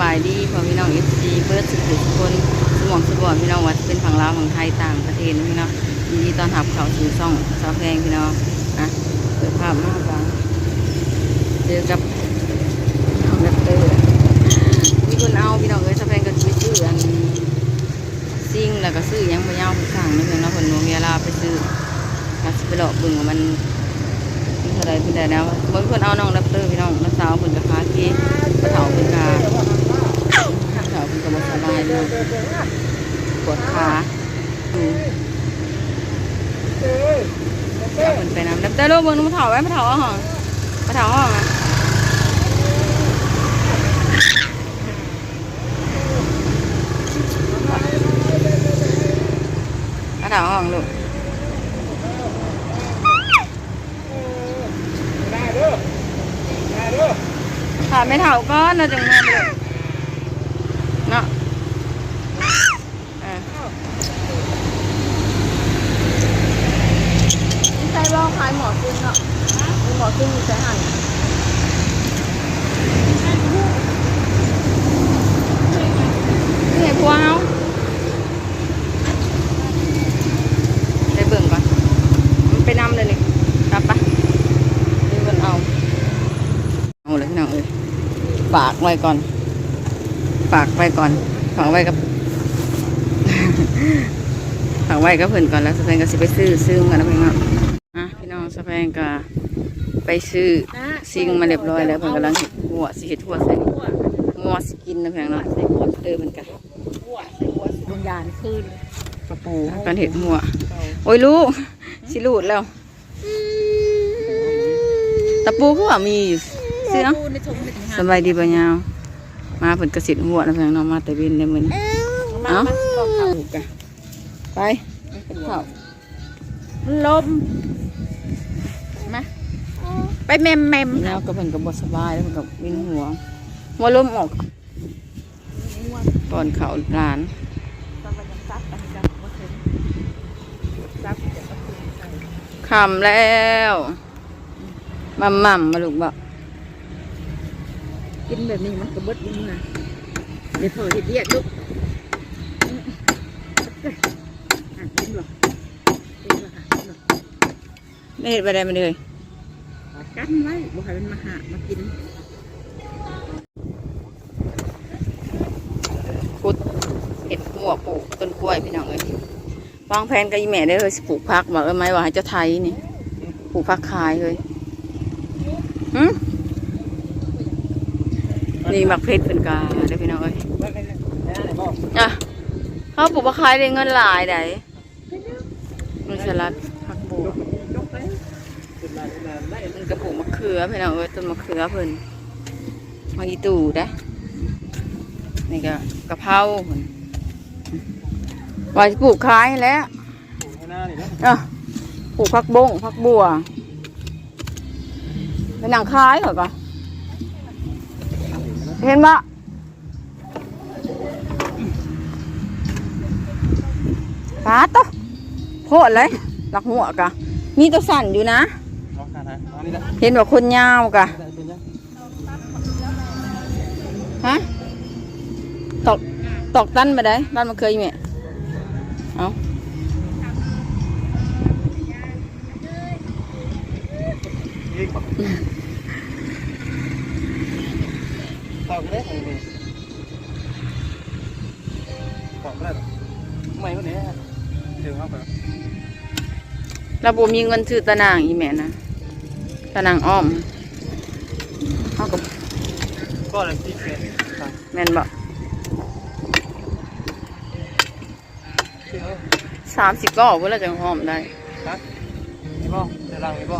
บายดีพอพี่น้องเอฟซีเบิร์ดสุดทุกคนสมองสมบัติพี่น้องว่าจะเป็นฝั่งลาวฝั่งไทยต่างประเทศพี่น้องยินดีต้อนรับเขาสู่ช่องสาวแพงพี่น้องอะเปิดภาพมาฟังเจอกับน้องแรปเตอร์มีคนเอาพี่น้องเอ้ยสาวแพงก็ไปซื้ออันซิ่งแล้วก็ซื้อยังพยาวไปสั่งนี่เพียงเนาะคนโนเวลาไปซื้อก็สิไปหลอกบิ่งว่ามันเป็นเท่าไรเป็นได้แล้วบางคนเอาน้องแรปเตอร์พี่น้องน้าสาวเพิ่นก็คาเกกระเถาเพิ่นกา แถวเป็นกระบอกสบายเลยปวดขาอืมเอาเหมือนไปน้ำดับเตอร์ลูกเบิ้งน้ำเถาไว้มาเถาเอาห้อมาเถาห้องนะมาเถาห้องลูกได้ด้อได้ด้อถาไม่เถาก้อนเราจึงมาไปเลยเนาะเออ ใช่ว่ายหมอซึ่งเนาะมีหมอซึ่งมีใช้หันนี่ไงพวกเขาไปเบิ่งก่อน มันไปนำเลยนี่กลับปะนี่มันเอา เอาเลยพี่น้องเอ้ยฝากไว้ก่อน ฝากไว้ก่อน ฝากไว้กับฝากไว้กับเพื่อนก่อนแล้วสแปงก็สิไปซื้อซื้อกันนะพี่น้องอะพี่น้องสแปงก็ไปซื้อซิงมาเรียบร้อยแล้วเพื่อนกำลังเห็ดหัวสิเห็ดหัวใส่หัวสกินนะเพื่อนเนาะใส่หัวเออเหมือนกันวิญญาณคืนกระปูกันเห็ดหัวโอ้ยลูกสิลูดแล้วตะปูก็ว่ามีอยู่เสื้อในชมในถึงสบายดีปะยาวมาเพิ่นกระสิหัวนะเพื่อนเนาะมาแต่เวินได้มื้อนเอ้าไปเข้าลมม ไปแมมแมมแล้วก็เพิ่นก็บ่สบายแล้วเพิ่นก็วินหัวหัวลมออกก่อนเข้าร้านตอนมันยังซับอันนี้จังว่าถึงซับจะกระปูใส่ค่ำแล้วมัมมัมมาลูกบ่กินแบบนี้มันก็เบิดยิ่งนะเดี๋ยวพอเห็ดเรียกลูกอะกินหรอกินหรอค่ะกินหรอได้เฮ็ดไปได้มาเลย กันไว้บ่ให้มันมาหามากินขุดเฮ็ดหัวปลูกต้นกล้วยพี่น้องเอ้ยวางแผนกับอีแม่ได้เลยสิปลูกผักบอกเอ้ยไหมว่าให้เจ้าไทยนี่ปลูกผักขายเลยหึนี่มักเพชรเป็นกาได้พี่น้องเอ้ยอะเขาปลูกมะขายได้เงินหลายได้มันสลัดผักบัวมัน กระปลูกมะเขือพี่น้องเอ้ยต้นมะเขือเพิ่นมาอีตู่ได้อนี่ก็กะเพราเพิ่นว่าจะปลูกขายแหล้วอะปลูกผักบงผักบัวเป็นหนังขายเหรอก็เห็นปะปลาตัวโพดเลยหลักหัวกะมีตัวสั่นอยู่นะ เห็นว่าคนยาวกะฮะตอกตอกตันมาได้บ้านมันเคยไหมเอาตอกได้ไหมตอกได้ไม่คนนี้ถึงเข้าไปเราบ่มีเงินซื้อตะนางอีแม่นะตะ นางอ้อมเอากับก็เลยที่เป็นแม่นบ่ที่เขาสามสิบก็ออกเพื่อเราจะอ้อมได้ฮะมีบ่จะรังมีบ่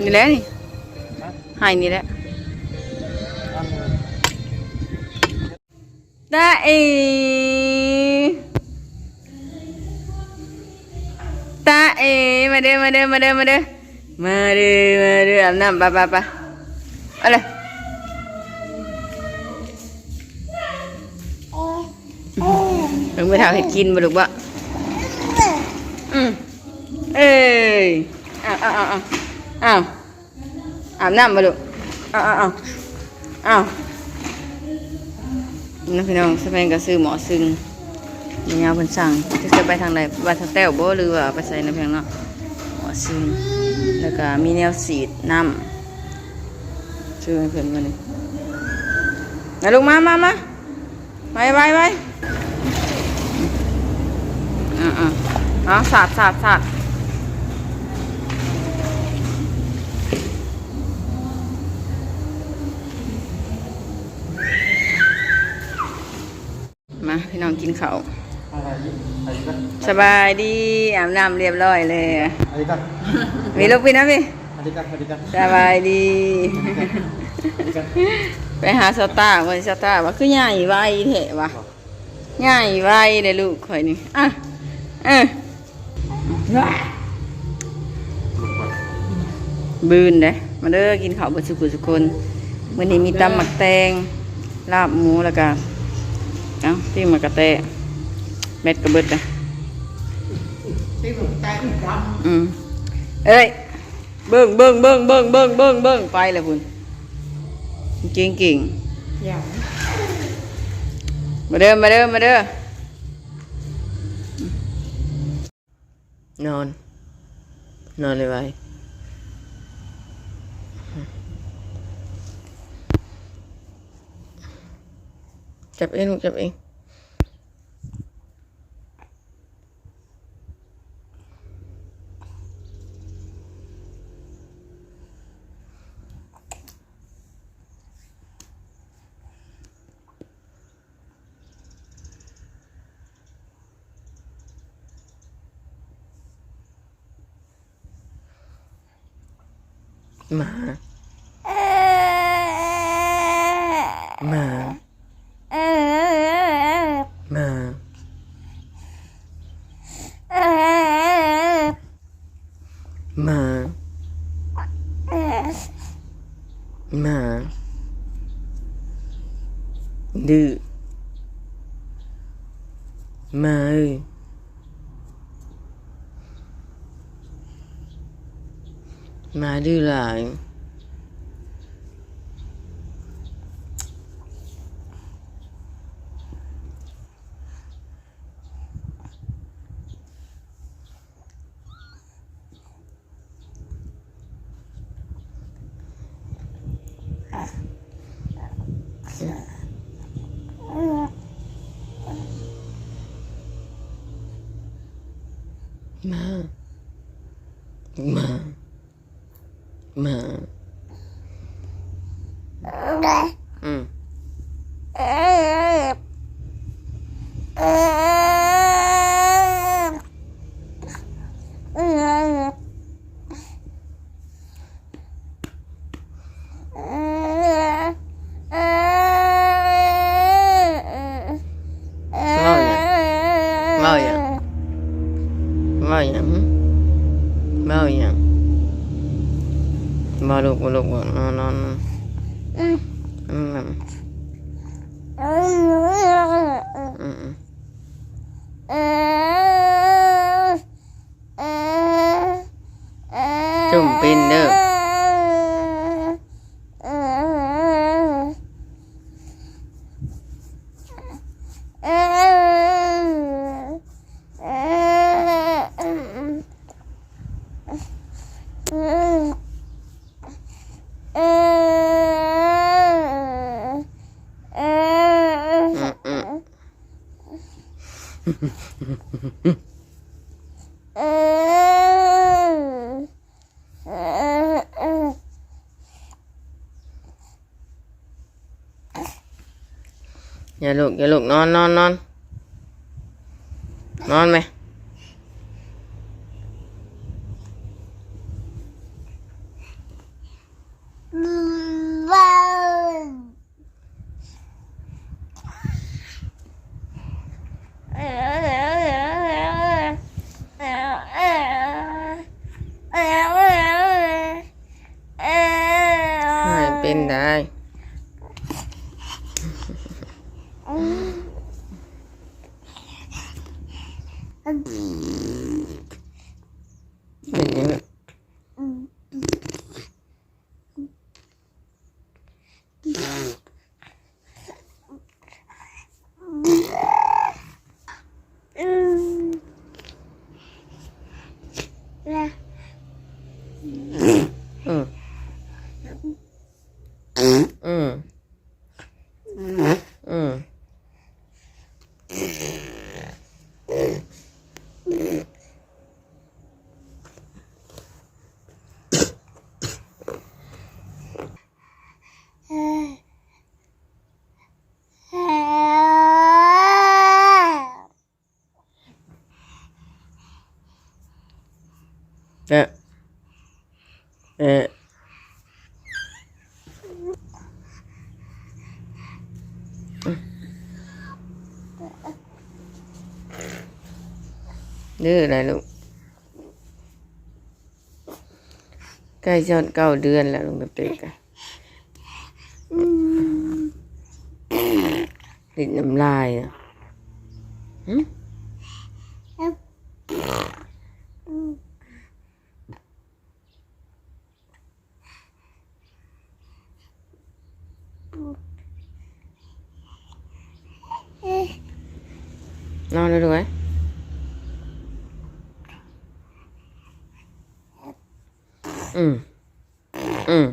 นี่แหละนี่ฮะให้นี่แหละรังตาเอตาเอมาเด้อมาเด้อมาเด้อมาเด้อ มาด้อมาด้อาบน้ำไปไปไปเอาเลยถึงไปทางให้กินบ่ลูกบ่อืมเอ้ยอ้าวอ้าวอ้าวอ้าวอาบน้ำบ่ลูกอ้าวอ้าวอ้าวอ้าน้องพี่น้องสแปนก็ซื้อหมอซึ่งมียาเพิ่นสั่งจะไปทางใดว่าทางแต้วบ่หรือว่าไปใส่น้ำเพียงเนาะหมอซึ่ง แล้วก็มีแนวสีดน้ำช่วยเพิ่อนมานี่มาลูกมามามาไปไปไปอ่าอ่าเอาสาดสาดสาดมาพี่น้องกินข้าว สบายดีอาบน้ำเรียบร้อยเลยอะไรกันมีลูกพี่นะพี่อะไรกันอะไรกันสบายดีอะไรกันไปหาสตาร์วันสตาร์ว่าคือใหญ่ไวเถอะวะใหญ่ไวเลยลูกข่อยนี่อะเออบืนเด้มาเด้อกินข้าวเบดสุกุสุคนวันนี้มีตำหมักแตงลาบหมูแล้วก็เอ้าปิ้งหมักกระแต เม็ดกระเบิดเลยอืมเอ้ยเบิ้งเบิ้งเบิ้งเบิ้งเบิ้งเบิ้งเบิ้งไปเลยคุณเก่งเก่งอย่างมาเด้อมาเด้อมาเด้อนอน นอนเลยไว้จับเองลูกจับเอง หมาหมาหมาหมาหมาดื้อหมาเอ้ยหมาดื้อหลาย มามามาอืมเมาอย่างเมาอย่างเมาอย่าง เมาลูกบ่ลูกบ่นอนนอนอืมอืมอืมจุ่มเป็นเด้ออื อย่าลูกอย่าลูกนอนนอนนอนนอนไหม เป็นได้ เป็นยังไง Yeah. ดื้ออะไรลูกใกล้จะเก้าเดือนแล้วลุงเต็กอะลิ้นน้ำลายอะหึนอนเลยดูไห มอืมอืม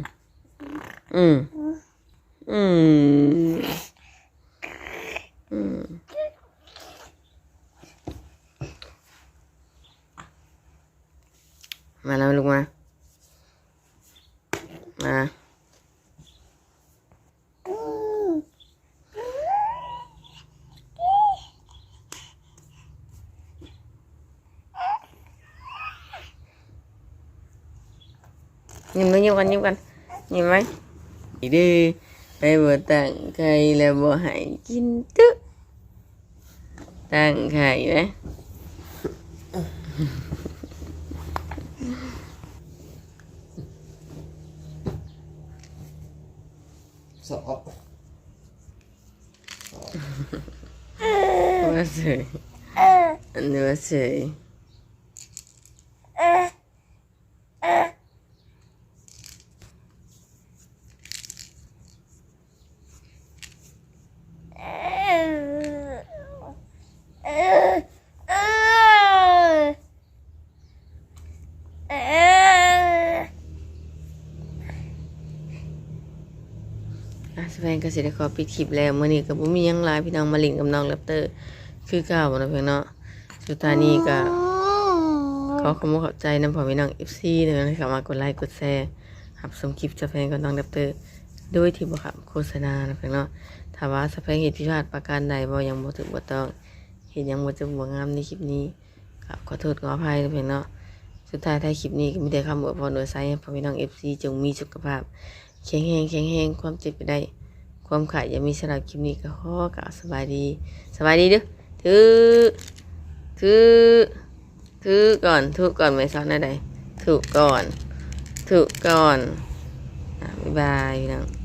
อืม อืม อืม มาแล้วลูกมา มา ยิ้มเลยยิ้มกันยิ้มกันยิ้มไหมอีดื้อไปบ่ตั้งไข่แล้วบ่ให้กินตึ๊ตั้งไข่ไหม ส อาเสยอันนี้ว่าเสยอะสแพนก็สิได้ขอปิดคลิปแล้วมื้อนี้ก็บ่มีหยังหลายพี่น้องมาลิงกับน้องแรปเตอร์ คือเก่านะเพิ่นเนาะสุดท้ายนี้ก็ ขอขอบคุณขอบใจนำพ่อพี่น้อง FC เด้อที่เข้ามากดไลค์กดแชร์รับชมคลิปสแพนกับน้องแรปเตอร์โดยที่บ่ขับโฆษณานะเพิ่นเนาะถ้าว่าสแพนเฮ็ดผิดพลาดประการใดบ่ยังบ่ถูกบ่ต้องเฮ็ดหยังบ่จะบ่งามในคลิปนี้ก็ขอโทษขออภัยนะเพิ่นเนาะ สุดท้ายท้ายคลิปนี้ก็มีแต่คำอวยพรโดยไซให้พ่อพี่น้อง FC จงมีสุขภาพแข็งแรงแข็งแรงความเจ็บไปได้ ความขายอย่ามีสำหรับคลิปนี้ก็ขอกล่าวสบายดีสบายดีเด้อถือถือถือก่อนถือก่อนไม่สอนอะไรถูกก่อนถูกก่อนอะบ๊ายบายพี่น้อง